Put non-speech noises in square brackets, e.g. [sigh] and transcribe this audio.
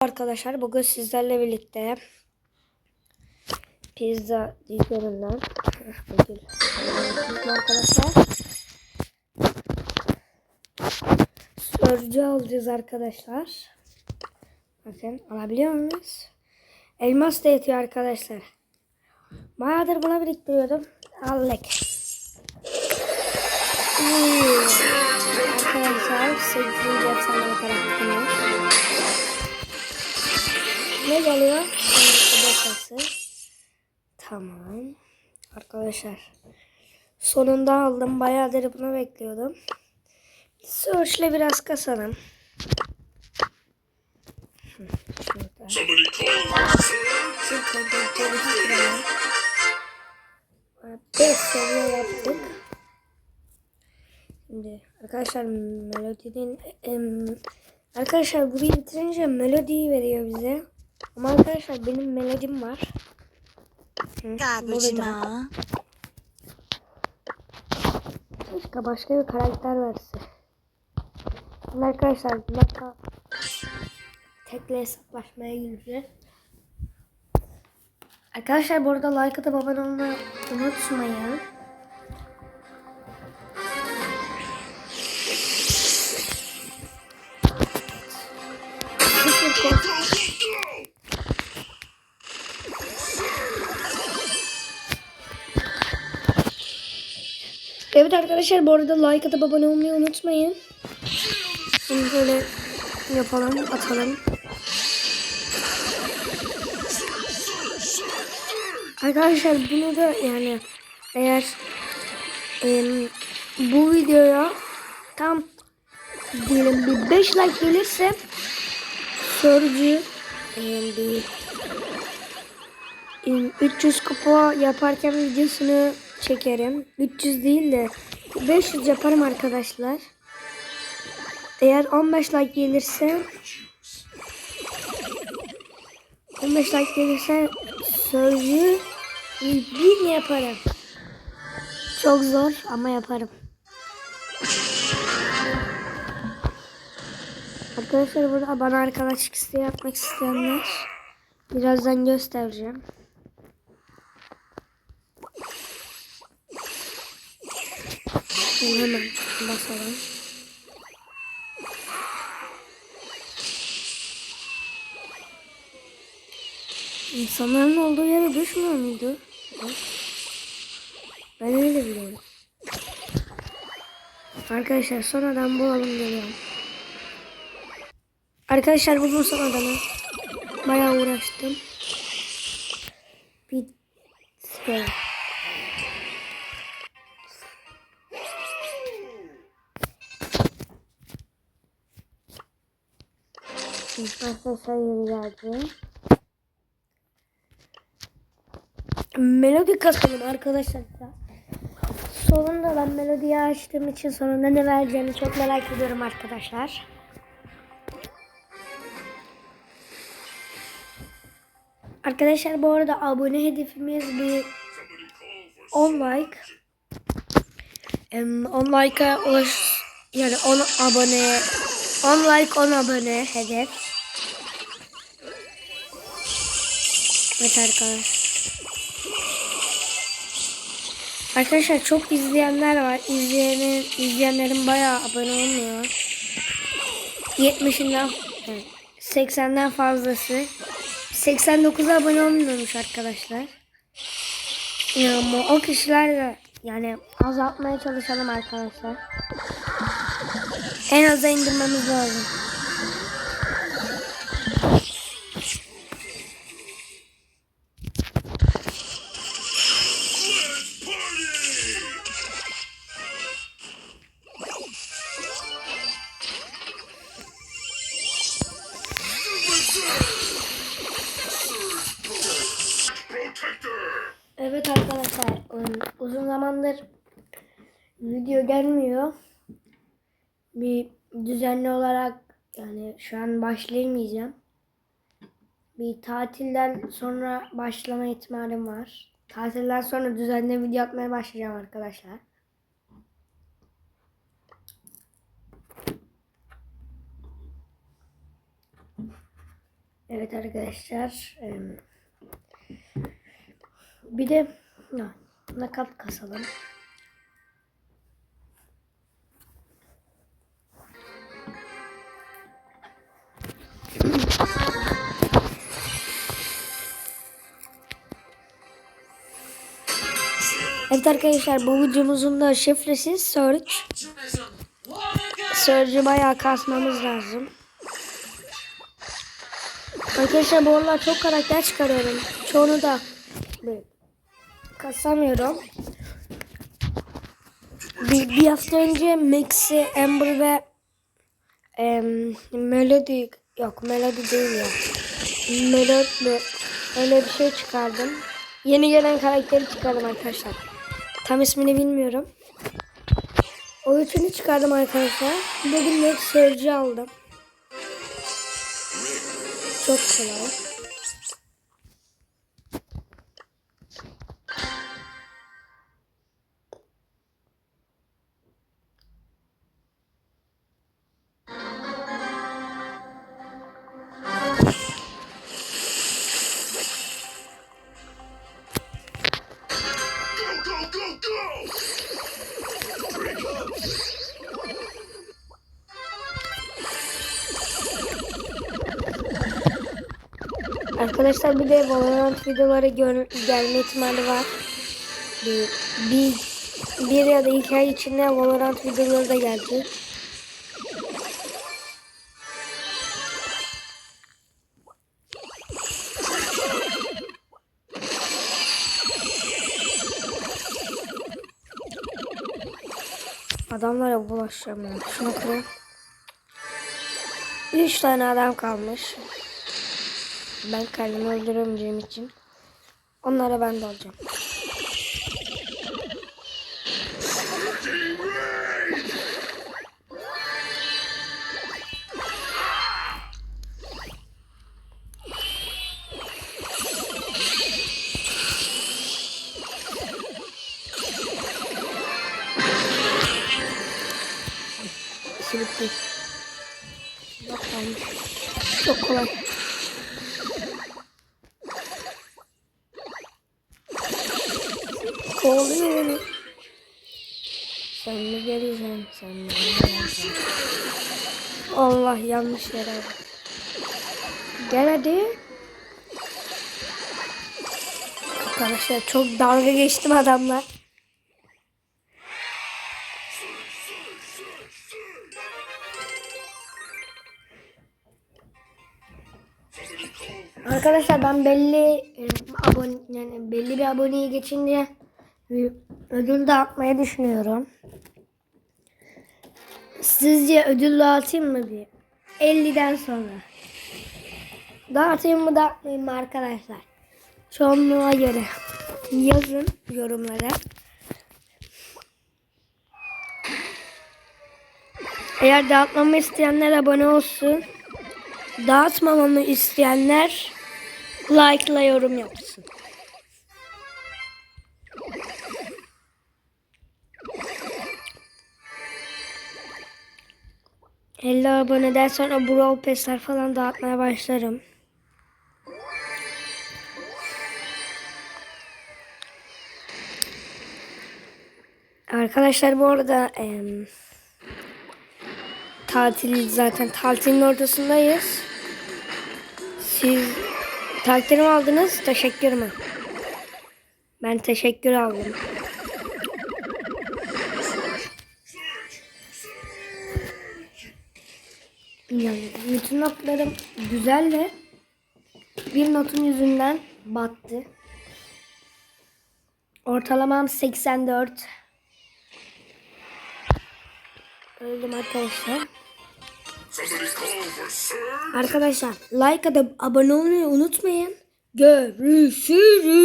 Arkadaşlar bugün sizlerle birlikte pizza ödül alıyoruz arkadaşlar. Sörcü alacağız arkadaşlar. Bakın alabiliyor muyuz? Elmas da yetiyor arkadaşlar. Bayağıdır buna biriktiriyordum. Aldık. Arkadaşlar 8. efsane karakterimiz. Ne geliyor? Odasası. Tamam. Arkadaşlar. Sonunda aldım. Bayağıdır bunu bekliyordum. Search'le biraz kasalım. Somebody call Şurada geliştirelim. 5 seviye yaptık. Şimdi arkadaşlar melodinin em, arkadaşlar burayı bitirince melodiyi veriyor bize. Ama arkadaşlar benim melodim var. Burada. Keşke başka bir karakter verse. Şimdi arkadaşlar Naka tekle hesaplaşmaya gireceğiz. Arkadaşlar bu arada like atıp abone olmayı unutmayın. [laughs] Evet arkadaşlar bu arada like atıp abone olmayı unutmayın. Şimdi böyle yapalım, atalım. Arkadaşlar bunu da yani eğer em, bu videoya tam diyelim bir 5 like gelirse sorucu em, bir em, 300 kupa yaparken videosunu çekerim. 300 değil de 500 yaparım arkadaşlar. Eğer 15 like gelirse 15 like gelirse sözü mi yaparım? Çok zor ama yaparım. Arkadaşlar burada bana arkadaşlık isteği yapmak isteyenler birazdan göstereceğim. Şimdi hemen basalım. İnsanların olduğu yere düşmüyor muydu? Ben öyle biliyorum. Arkadaşlar sonradan bulalım geliyorum. Arkadaşlar buldum son adamı. Bayağı uğraştım. Bitti. Yeni geldi. Melodi kasalım arkadaşlar. Sonunda ben melodiyi açtığım için sonunda ne vereceğini çok merak ediyorum arkadaşlar. Arkadaşlar bu arada abone hedefimiz bir 10 like. Em, 10 like'a ulaş yani 10 abone 10 like 10 abone hedef. Evet arkadaşlar. Arkadaşlar çok izleyenler var. İzleyenin, izleyenlerin bayağı abone olmuyor. 70'inden yani 80'den fazlası. 89 abone olmuyormuş arkadaşlar. Ya, o kişiler de yani azaltmaya çalışalım arkadaşlar. En aza indirmemiz lazım. Evet arkadaşlar um, uzun zamandır video gelmiyor. Bir düzenli olarak yani şu an başlayamayacağım. Bir tatilden sonra başlama ihtimalim var. Tatilden sonra düzenli video atmaya başlayacağım arkadaşlar. Evet arkadaşlar. Bir de na- nakat kasalım. Evet arkadaşlar bu videomuzun da şifresi search. Search'ı bayağı kasmamız lazım. Arkadaşlar bu aralar çok karakter çıkarıyorum. Çoğunu da kasamıyorum. Bir, bir hafta önce Maxi, Amber ve em, Melody yok Melody değil ya. Melody öyle bir şey çıkardım. Yeni gelen karakteri çıkardım arkadaşlar. Tam ismini bilmiyorum. O üçünü çıkardım arkadaşlar. Bugün de seyirci aldım. 就可能 Arkadaşlar bir de Valorant videoları gelme ihtimali var. Bir, bir, bir ya da iki ay içinde Valorant videoları da gelecek. Adamlara bulaşacağım ya. Şunu kırayım. Üç tane adam kalmış. Ben kendimi öldüremeyeceğim için. Onlara ben de alacağım. İşi bitti. Çok kolay. Kovalıyor beni. Sen mi geleceksin? Sen mi geleceksin? Allah yanlış yere bak. Gel hadi. Arkadaşlar çok dalga geçtim adamla. Arkadaşlar ben belli e, abone yani belli bir aboneyi geçince bir ödül dağıtmayı düşünüyorum. Sizce ödül dağıtayım mı bir? 50'den sonra. Dağıtayım mı dağıtmayayım mı arkadaşlar? Çoğunluğa göre yazın yorumlara. Eğer dağıtmamı isteyenler abone olsun. Dağıtmamamı isteyenler like ile yorum yapsın. Elli aboneden sonra Brawl Pass'ler falan dağıtmaya başlarım. Arkadaşlar bu arada em, tatil zaten tatilin ortasındayız. Siz takdir aldınız? Teşekkür mü? Ben teşekkür aldım. Yani bütün notlarım güzel de bir notun yüzünden battı. Ortalamam 84. Öldüm arkadaşlar. Arkadaşlar like atıp abone olmayı unutmayın. Görüşürüz.